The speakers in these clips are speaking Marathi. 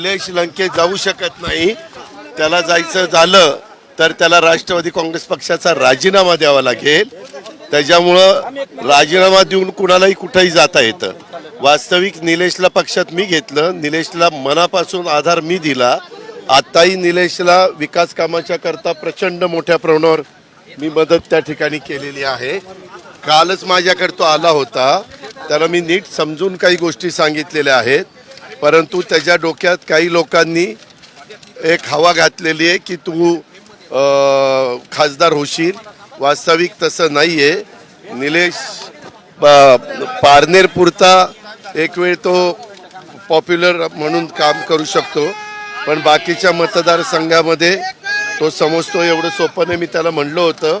निलेश जाऊ शकत नाही. त्याला जायचं झालं तर त्याला राष्ट्रवादी काँग्रेस पक्षाचा राजीनामा द्यावा लागेल. त्याच्यामुळं राजीनामा देऊन कुणालाही कुठंही जाता येतं. वास्तविक निलेशला पक्षात मी घेतलं. निलेशला मनापासून आधार मी दिला. आताही निलेशला विकास कामाच्या करता प्रचंड मोठ्या प्रमाणावर मी मदत त्या ठिकाणी केलेली आहे. कालच माझ्याकडे तो आला होता. त्याला मी नीट समजून काही गोष्टी सांगितलेल्या आहेत. परंतु त्याच्या डोक्यात काही लोकांनी एक हवा घातलेली आहे की तू खासदार होशील. वास्तविक तसं नाही आहे निलेश पारनेरपुरता एक वेळ तो पॉप्युलर म्हणून काम करू शकतो. पण बाकीच्या मतदारसंघामध्ये तो समजतो. एवढं सोपं नाही. मी त्याला म्हणलं होतं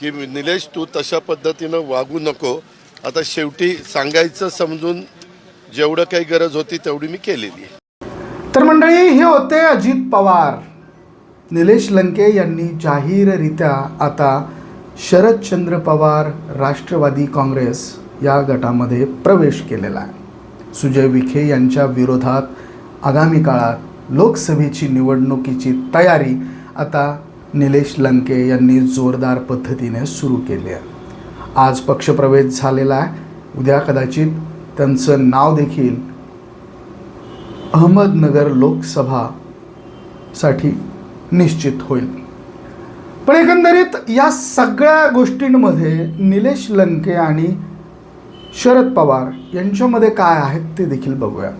की निलेश तू तशा पद्धतीनं वागू नको. आता शेवटी सांगायचं समजून जेवढं काही गरज होती तेवढी मी केलेली आहे. तर मंडळी हे होते अजित पवार. निलेश लंके यांनी जाहीररित्या आता शरदचंद्र पवार राष्ट्रवादी काँग्रेस या गटामध्ये प्रवेश केलेला आहे. सुजय विखे यांच्या विरोधात आगामी काळात लोकसभेची निवडणुकीची तयारी आता निलेश लंके यांनी जोरदार पद्धतीने सुरू केली आहे. आज पक्षप्रवेश झालेला आहे. उद्या कदाचित त्यांचं नाव देखील अहमदनगर लोकसभासाठी निश्चित होईल. पण एकंदरीत या सगळ्या गोष्टींमध्ये निलेश लंके आणि शरद पवार यांच्यामध्ये काय आहेत ते देखील बघूया.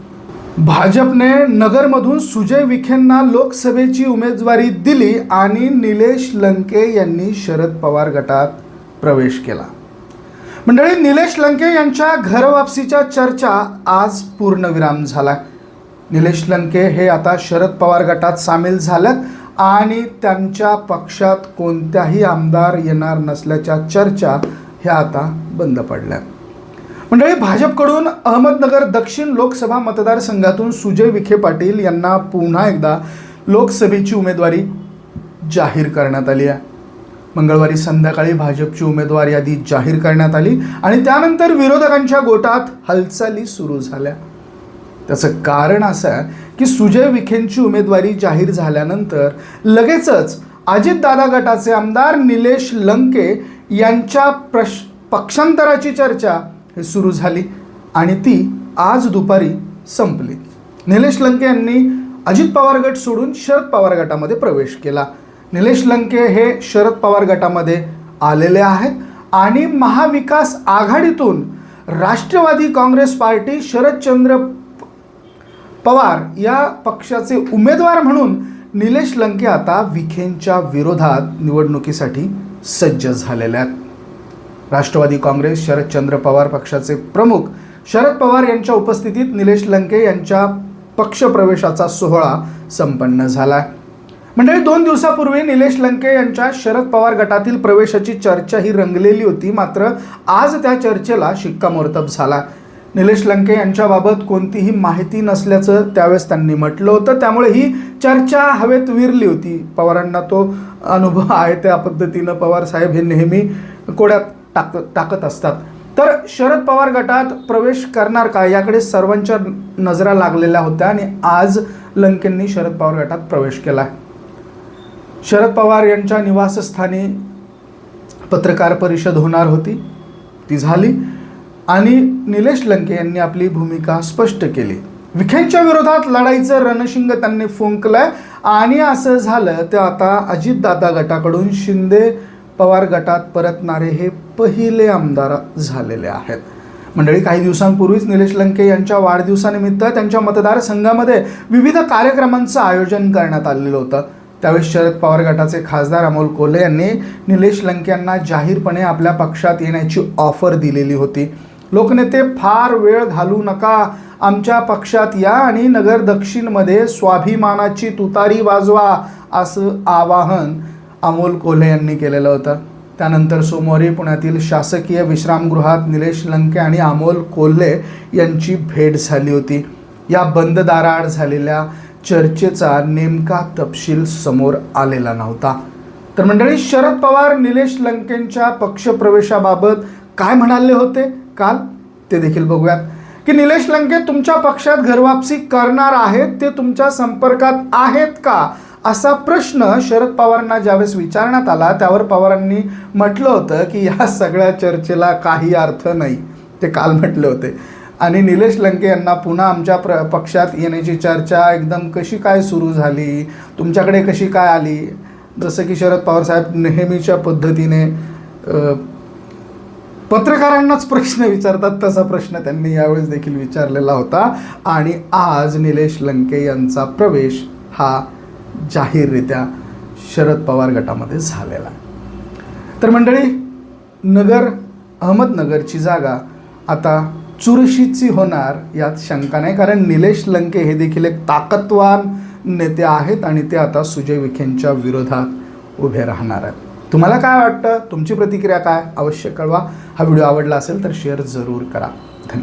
भाजपने नगरमधून सुजय विखेंना लोकसभेची उमेदवारी दिली आणि निलेश लंके यांनी शरद पवार गटात प्रवेश केला. मंडळी निलेश लंके यांच्या घरवापसीच्या चर्चा आज पूर्णविराम झाला निलेश लंके हे आता शरद पवार गटात सामील झाल्यात आणि त्यांच्या पक्षात कोणत्याही आमदार येणार नसल्याच्या चर्चा ह्या आता बंद पडल्या मंडळी भाजपकडून अहमदनगर दक्षिण लोकसभा मतदारसंघातून सुजय विखे पाटील यांना पुन्हा एकदा लोकसभेची उमेदवारी जाहीर करण्यात आली आहे. मंगळवारी संध्याकाळी भाजपची उमेदवार यादी जाहीर करण्यात आली आणि त्यानंतर विरोधकांच्या गोटात हालचाली सुरू झाल्या. त्याचं कारण असं आहे की सुजय विखेंची उमेदवारी जाहीर झाल्यानंतर लगेचच अजितदादा गटाचे आमदार निलेश लंके यांच्या प्रश पक्षांतराची चर्चा हे सुरू झाली आणि ती आज दुपारी संपली. निलेश लंके यांनी अजित पवार गट सोडून शरद पवार गटामध्ये प्रवेश केला. निलेश लंके हे शरद पवार गटामध्ये आलेले आहेत आणि महाविकास आघाडीतून राष्ट्रवादी काँग्रेस पार्टी शरदचंद्र पवार या पक्षाचे उमेदवार म्हणून निलेश लंके आता विखेंच्या विरोधात निवडणुकीसाठी सज्ज झालेले आहेत. राष्ट्रवादी काँग्रेस शरदचंद्र पवार पक्षाचे प्रमुख शरद पवार यांच्या उपस्थितीत निलेश लंके यांच्या पक्षप्रवेशाचा सोहळा संपन्न झाला आहे. मंडळी दोन दिवसापूर्वी निलेश लंके यांच्या शरद पवार गटातील प्रवेशाची चर्चा ही रंगलेली होती. मात्र आज त्या चर्चेला शिक्कामोर्तब झाला. निलेश लंके यांच्याबाबत कोणतीही माहिती नसल्याचं त्यावेळेस त्यांनी म्हटलं होतं. त्यामुळे ही चर्चा हवेत विरली होती. पवारांना तो अनुभव आहे त्या पद्धतीनं. पवार साहेब हे नेहमी कोड्यात टाक टाकत असतात. तर शरद पवार गटात प्रवेश करणार का? याकडे सर्वांच्या नजरा लागलेल्या होत्या आणि आज लंकेंनी शरद पवार गटात प्रवेश केला शरद पवार यांच्या निवासस्थानी पत्रकार परिषद होणार होती. ती झाली. आणि निलेश लंके यांनी आपली भूमिका स्पष्ट केली. विखेंच्या विरोधात लढाईचं रणशिंग त्यांनी फुंकलंय. आणि असं झालं तर आता अजितदादा गटाकडून शिंदे पवार गटात परतणारे हे पहिले आमदार झालेले आहेत. मंडळी काही दिवसांपूर्वीच निलेश लंके यांच्या वाढदिवसानिमित्त त्यांच्या मतदारसंघामध्ये विविध कार्यक्रमांचं आयोजन करण्यात आलेलं होतं. त्यावेळेस शरद पवार गटाचे खासदार अमोल कोल्हे यांनी निलेश लंके यांना जाहीरपणे आपल्या पक्षात येण्याची ऑफर दिलेली होती. लोकनेते फार वेळ घालू नका. आमच्या पक्षात या आणि नगर दक्षिणमध्ये स्वाभिमानाची तुतारी वाजवा असं आवाहन अमोल कोल्हे यांनी केलेलं होतं. त्यानंतर सोमवारी पुण्यातील शासकीय विश्रामगृहात निलेश लंके आणि अमोल कोल्हे यांची भेट झाली होती. या बंद दाराआड झालेल्या चर्चेचा नेमका तपशील समोर आलेला नव्हता. तर मंडळी शरद पवार निलेश लंकेंच्या पक्षप्रवेशाबाबत काय म्हणाले होते? काल ते देखील बघूयात. की निलेश लंके तुमच्या पक्षात घरवापसी करणार आहेत? ते तुमच्या संपर्कात आहेत का? असा प्रश्न शरद पवारांना ज्यावेळेस विचारण्यात आला त्यावर पवारांनी म्हटलं होतं की या सगळ्या चर्चेला काही अर्थ नाही. ते काल म्हटले होते. आणि निलेश लंके यांना पुन्हा आमच्या प्र पक्षात येण्याची चर्चा एकदम कशी काय सुरू झाली? तुमच्याकडे कशी काय आली? जसं की शरद पवार साहेब नेहमीच्या पद्धतीने पत्रकारांनाच प्रश्न विचारतात तसा प्रश्न त्यांनी यावेळेस देखील विचारलेला होता. आणि आज निलेश लंके यांचा प्रवेश हा जाहीररित्या शरद पवार गटामध्ये झालेला तर मंडळी नगर अहमदनगरची जागा आता चुरशीची होणार यात शंका नाही. कारण निलेश लंके हे देखील एक ताकदवान नेते आहेत आणि ते आता सुजय विखेंच्या विरोधात उभे राहणार आहेत. तुम्हाला काय वाटतं? तुमची प्रतिक्रिया काय? अवश्य कळवा. हा व्हिडिओ आवडला असेल तर शेअर जरूर करा.